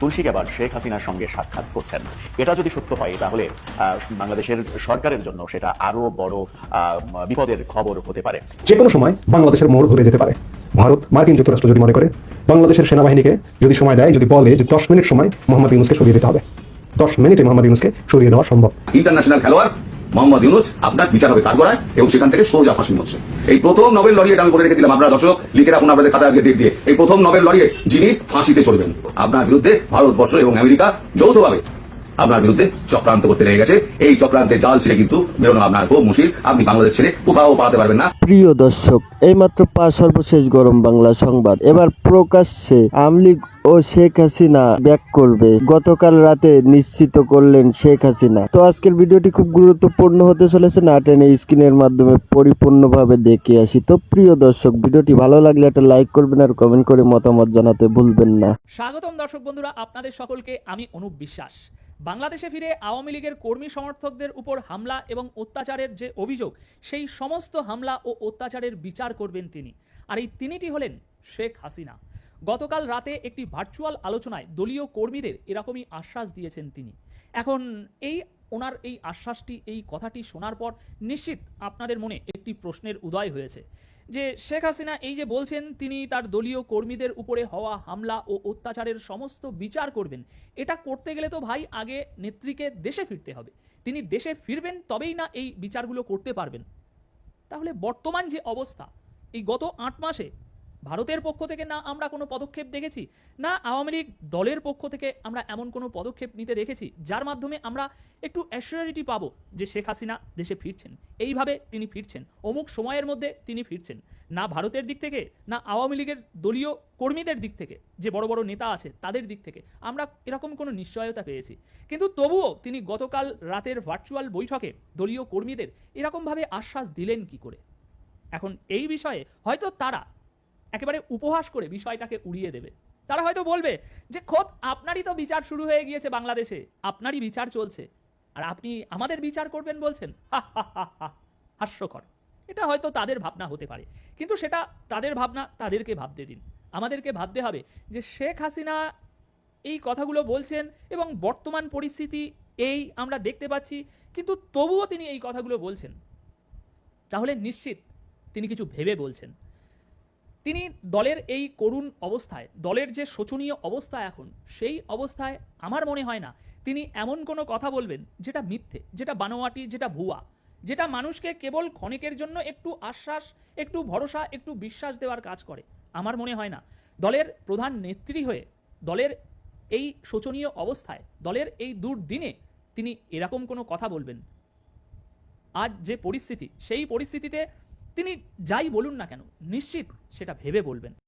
তুলসী গ্যাবার শেখ হাসিনার সঙ্গে সাক্ষাৎ করছেন। এটা যদি সত্য হয় তাহলে বাংলাদেশের সরকারের জন্য সেটা আরও বড় বিপদের খবর হতে পারে। যে কোনো সময় বাংলাদেশের মোড় ঘুরে যেতে পারে। ভারত মার্কিন যুক্তরাষ্ট্র যদি মনে করে বাংলাদেশের সেনাবাহিনীকে যদি সময় দেয় যদি বলে যে দশ মিনিট সময় মোহাম্মদ ইউনুসকে সরিয়ে দিতে হবে। দশ মিনিটে মোহাম্মদ ইউনুসকে সরিয়ে দেওয়া সম্ভব। ইন্টারন্যাশনাল খেলোয়াড় মোহাম্মদ ইউনুস আপনার বিচার হবে কাঠগড়ায় এবং সেখান থেকে সোজা ফাঁসি হচ্ছে। এই প্রথম নোবেল লরিয়েট আমি বলে রেখে দিলাম আপনারা দর্শক, লিখে রাখুন আপনাদের খাতা আজকে ডেট দিয়ে। এই প্রথম নবেল লরিয়েট যিনি ফাঁসিতে চলবেন আপনার বিরুদ্ধে ভারতবর্ষ এবং আমেরিকা যৌথভাবে আপনার বিরুদ্ধে চক্রান্ত করতে লেগে গেছে। এই চক্রান্তের জাল ছেড়ে কিন্তু বেরোনো আপনার খুব মুশকিল। আপনি বাংলাদেশ ছেড়ে কোথাও পালাতে পারবেন না। প্রিয় দর্শক এইমাত্র পাঁচ সর্বশেষ গরম বাংলা সংবাদ। এবার প্রকাশ্যে আমলিগ ও শেখ হাসিনা ব্যাক করবে। গতকাল রাতে নিশ্চিত করলেন শেখ হাসিনা। তো আজকের ভিডিওটি খুব গুরুত্বপূর্ণ হতে চলেছে না টেনে স্ক্রিনের মাধ্যমে পরিপূর্ণভাবে দেখে আসি। তো প্রিয় দর্শক ভিডিওটি ভালো লাগলে একটা লাইক করবেন আর কমেন্ট করে মতামত জানাতে ভুলবেন না। স্বাগতম দর্শক বন্ধুরা আপনাদের সকলকে আমি অনুপ বিশ্বাস। বাংলাদেশে ফিরে আওয়ামী লীগের কর্মী সমর্থকদের উপর হামলা এবং অত্যাচারের যে অভিযোগ, সেই সমস্ত হামলা ও অত্যাচারের বিচার করবেন তিনি। আর এই তিনিটি হলেন শেখ হাসিনা। গতকাল রাতে একটি ভার্চুয়াল আলোচনায় দলীয় কর্মীদের এরকমই আশ্বাস দিয়েছেন তিনি। এখন এই, ওনার এই আশ্বাসটি, এই কথাটি শোনার পর নিশ্চিত আপনাদের মনে একটি প্রশ্নের উদয় হয়েছে যে শেখ হাসিনা এই যে বলছেন তিনি তার দলীয় কর্মীদের উপরে হওয়া হামলা ও অত্যাচারের সমস্ত বিচার করবেন, এটা করতে গেলে তো ভাই আগে নেত্রীকে দেশে ফিরতে হবে। তিনি দেশে ফিরবেন তবেই না এই বিচারগুলো করতে পারবেন। তাহলে বর্তমান যে অবস্থা, এই গত আট মাসে ভারতের পক্ষ থেকে না আমরা কোনো পদক্ষেপ দেখেছি? না আওয়ামী লীগ দলের পক্ষ থেকে আমরা এমন কোনো পদক্ষেপ নিতে দেখেছি? যার মাধ্যমে আমরা একটু অ্যাসিওরিটি পাবো যে শেখ হাসিনা দেশে ফিরছেন। এইভাবে তিনি ফিরছেন। অমুক সময়ের মধ্যে তিনি ফিরছেন। না ভারতের দিক থেকে, না আওয়ামী লীগের দলীয় কর্মীদের দিক থেকে, যে বড় বড় নেতা আছে তাদের দিক থেকে আমরা এরকম কোনো নিশ্চয়তা পেয়েছি। কিন্তু তবুও তিনি গতকাল রাতের ভার্চুয়াল বৈঠকে দলীয় কর্মীদের এরকমভাবে আশ্বাস দিলেন কি করে? এখন এই বিষয়ে হয়তো তারা একেবারে উপহাস করে বিষয়টাকে উড়িয়ে দেবে। তারা হয়তো বলবে যে, খোদ, আপনারই তো বিচার শুরু হয়ে গিয়েছে বাংলাদেশে। আপনারই বিচার চলছে। আর আপনি আমাদের বিচার করবেন বলছেন। হাস্যকর। এটা হয়তো তাদের ভাবনা হতে পারে। কিন্তু সেটা তাদের ভাবনা, তাদেরকে ভাবতে দিন। আমাদেরকে ভাবতে হবে যে, শেখ হাসিনা এই কথাগুলো বলছেন এবং বর্তমান পরিস্থিতি এই আমরা দেখতে পাচ্ছি, কিন্তু তবুও তিনি এই কথাগুলো বলছেন। তাহলে নিশ্চিত তিনি কিছু ভেবে বলছেন। তিনি দলের এই করুণ অবস্থায়, দলের যে শোচনীয় অবস্থা এখন, সেই অবস্থায় আমার মনে হয় না তিনি এমন কোনো কথা বলবেন যেটা মিথ্যে, যেটা বানোয়াটি, যেটা ভুয়া, যেটা মানুষকে কেবল ক্ষণিকের জন্য একটু আশ্বাস, একটু ভরসা, একটু বিশ্বাস দেওয়ার কাজ করে। আমার মনে হয় না। দলের প্রধান নেত্রী হয়ে, দলের এই শোচনীয় অবস্থায়, দলের এই দুর্দিনে তিনি এরকম কোনো কথা বলবেন। আজ যে পরিস্থিতি, সেই পরিস্থিতিতে তিনি যাই বলুন না কেন নিশ্চিত সেটা ভেবে বলবেন।